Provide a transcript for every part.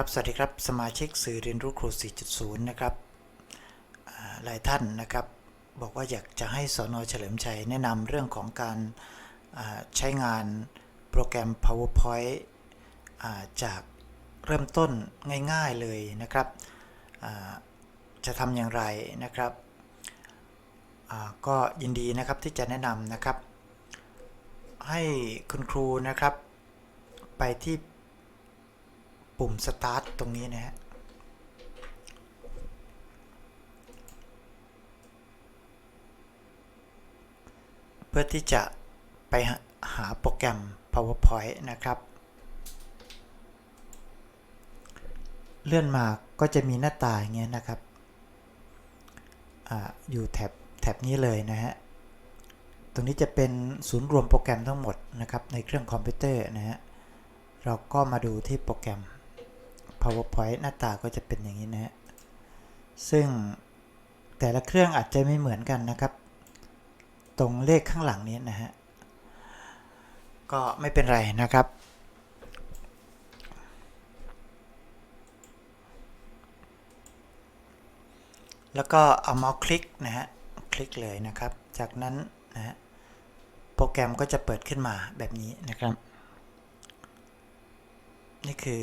ครับสวัสดีครับสมาชิกสื่อเรียนรู้ครู 4.0 นะครับหลายท่านนะครับ บอกว่าอยากจะให้สอนอเฉลิมชัยแนะนำเรื่องของการใช้งานโปรแกรม PowerPoint จากเริ่มต้นง่ายๆเลยนะครับจะทำอย่างไรนะครับก็ยินดีนะครับที่จะแนะนำนะครับ ให้คุณครูนะครับไปที่ ปุ่ม start ตรงนี้นะฮะเพื่อที่จะไปหาโปรแกรม PowerPoint นะครับ เลื่อนมาก็จะมีหน้าตาอย่างเงี้ยนะครับออยู่แถบแถบนี้เลยนะฮะ ตรงนี้จะเป็นศูนย์รวมโปรแกรมทั้งหมดนะครับในเครื่องคอมพิวเตอร์นะฮะ เราก็มาดูที่โปรแกรม PowerPoint หน้าตาก็จะเป็นอย่างนี้นะฮะซึ่งแต่ละเครื่องอาจจะไม่เหมือนกันนะครับ ตรงเลขข้างหลังนี้นะฮะก็ไม่เป็นไรนะครับ แล้วก็เอาเมาส์คลิกนะฮะคลิกเลยนะครับ จากนั้นนะฮะโปรแกรมก็จะเปิดขึ้นมาแบบนี้นะครับ นี่คือ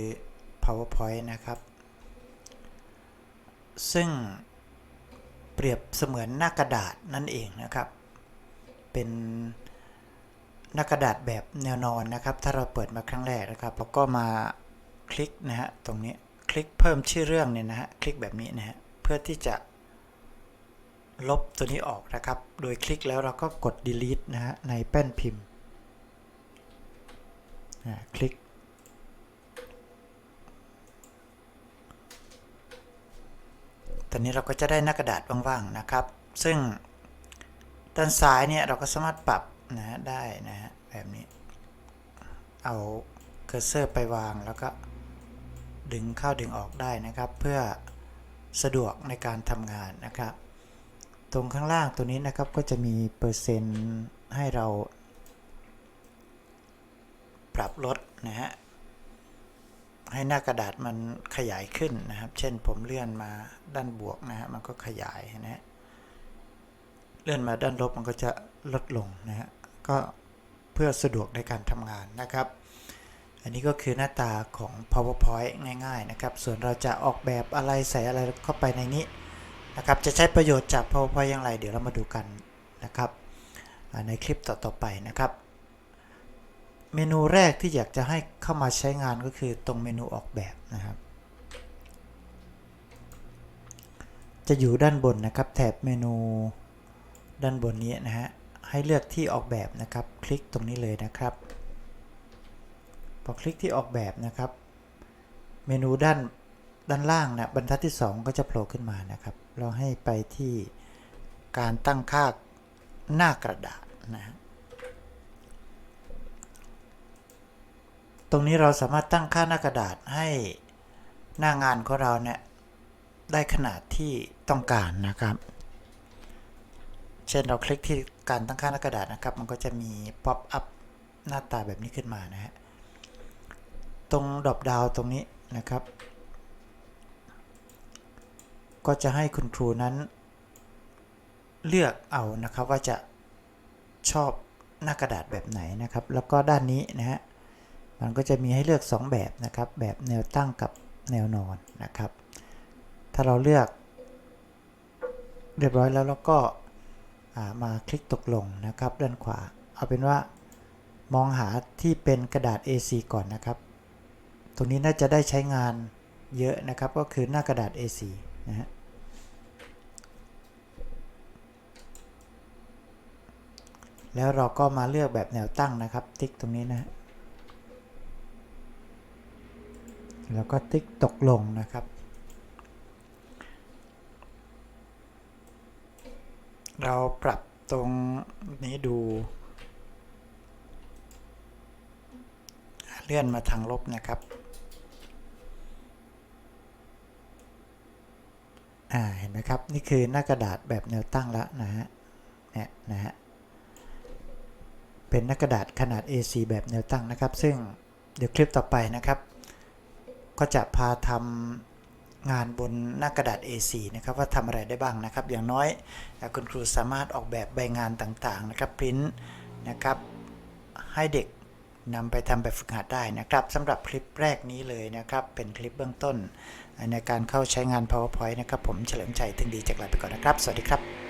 PowerPoint นะครับ ซึ่งเปรียบเสมือนหน้ากระดาษนั่นเองนะครับ เป็นหน้ากระดาษแบบแนวนอนนะครับ ถ้าเราเปิดมาครั้งแรกนะครับเราก็มาคลิกนะฮะตรงนี้คลิกเพิ่มชื่อเรื่องเนี่ยนะฮะคลิกแบบนี้นะฮะเพื่อที่จะลบตัวนี้ออกนะครับ โดยคลิกแล้วเราก็กด delete นะฮะในแป้นพิมพ์คลิก อนนี้เราก็จะได้หน้ากระดาษว่างๆนะครับ ซึ่งด้านซ้ายเนี่ยเราก็สามารถปรับนะได้นะฮะแบบนี้ เอาเคอร์เซอร์ไปวางแล้วก็ดึงเข้าดึงออกได้นะครับ เพื่อสะดวกในการทำงานนะครับ ตรงข้างล่างตัวนี้นะครับก็จะมีเปอร์เซ็นต์ให้เรา ปรับลดนะฮะ ให้หน้ากระดาษมันขยายขึ้นนะครับ เช่นผมเลื่อนมาด้านบวกนะฮะมันก็ขยายนะฮะเลื่อนมาด้านลบมันก็จะลดลงนะฮะก็เพื่อสะดวกในการทำงานนะครับ อันนี้ก็คือหน้าตาของ PowerPoint ง่าย ๆ นะครับ ส่วนเราจะออกแบบอะไรใส่อะไรเข้าไปในนี้นะครับ จะใช้ประโยชน์จาก PowerPoint อย่างไร เดี๋ยวเรามาดูกันนะครับในคลิปต่อๆไปนะครับ เมนูแรกที่อยากจะให้เข้ามาใช้งานก็คือตรงเมนูออกแบบนะครับ จะอยู่ด้านบนนะครับ แถบเมนูด้านบนนี้นะฮะให้เลือกที่ออกแบบนะครับ คลิกตรงนี้เลยนะครับ พอคลิกที่ออกแบบนะครับ เมนูด้านด้านล่างนะบรรทัดที่ 2 ก็จะโผล่ขึ้นมานะครับ เราให้ไปที่การตั้งค่าหน้ากระดาษนะฮะ รงนี้เราสามารถตั้งค่าหน้ากระดาษให้หน้างานของเราเนี่ยได้ขนาดที่ต้องการนะครับ เช่นเราคลิกที่การตั้งค่าหน้ากระดาษนะครับ มันก็จะมีป๊อปอัพหน้าตาแบบนี้ขึ้นมานะฮะ ตรงดรอปดาวตรงนี้นะครับ ก็จะให้คุณครูนั้น เลือกเอานะครับว่าจะชอบหน้ากระดาษแบบไหนนะครับ แล้วก็ด้านนี้นะฮะ มันก็จะมีให้เลือก 2 แบบนะครับ แบบแนวตั้งกับแนวนอนนะครับ ถ้าเราเลือกเรียบร้อยแล้วเราก็ามาคลิกตกลงนะครับ ด้านขวา เอาเป็นว่ามองหาที่เป็นกระดาษ A4 ก่อนนะครับ ตรงนี้น่าจะได้ใช้งานเยอะนะครับ ก็คือหน้ากระดาษ A4 นะฮะแล้วเราก็มาเลือกแบบแนวตั้งนะครับ ติ๊กตรงนี้นะฮะ แล้วก็ติ๊กตกลงนะครับ เราปรับตรงนี้ดู เลื่อนมาทางลบนะครับ่าเห็นไหมครับ นี่คือหน้ากระดาษแบบแนวตั้งแล้วนะฮะเนี่ยนะฮะเป็นหน้ากระดาษขนาด A4 แบบแนวตั้งนะครับ ซึ่งเดี๋ยวคลิปต่อไปนะครับ ก็จะพาทำงานบนหน้ากระดาษ A4 นะครับว่าทำอะไรได้บ้างนะครับ อย่างน้อยคุณครูสามารถออกแบบใบงานต่างๆนะครับพิมพ์นะครับให้เด็กนำไปทำแบบฝึกหัดได้นะครับสำหรับคลิปแรกนี้เลยนะครับ เป็นคลิปเบื้องต้น ในการเข้าใช้งาน PowerPoint นะครับ ผมเฉลิมชัยถึงดีจากลาไปก่อนนะครับ สวัสดีครับ